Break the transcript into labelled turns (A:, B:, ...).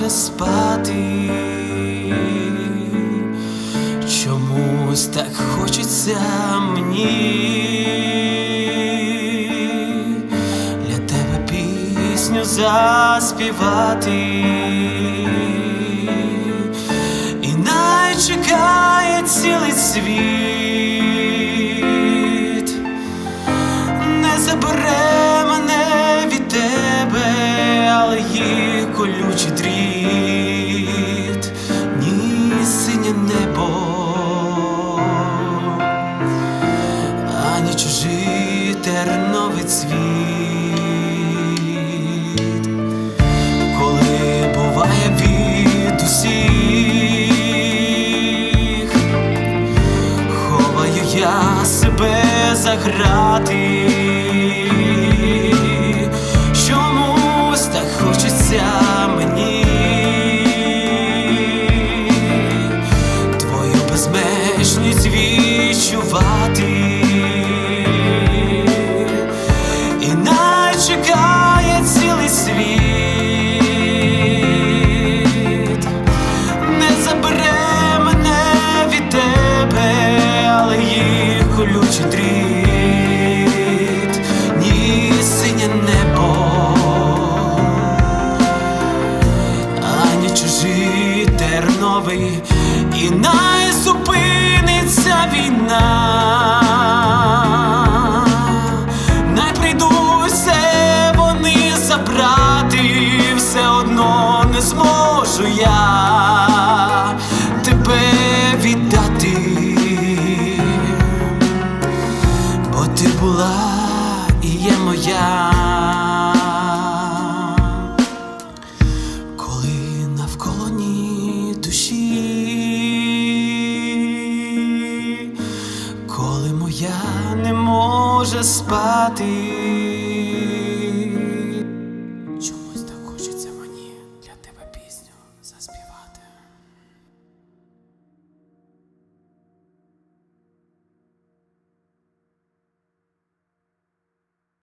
A: хоче спати, чомусь так хочеться мені. Для тебе пісню заспівати, і найчекає цілий світ, не забере. Небо, ані чужий терновий цвіт, коли буває від усіх, ховаю я себе за грати. Відчувати. І чекає цілий світ, не забере мене від тебе, але їх колючий дріт, ні синє небо, ані чужий терновий, і най зупиниться війна. Най прийдуть все вони забрати, все одно не зможу я тебе віддати, бо ти була і є моя. Коли моя не може спати,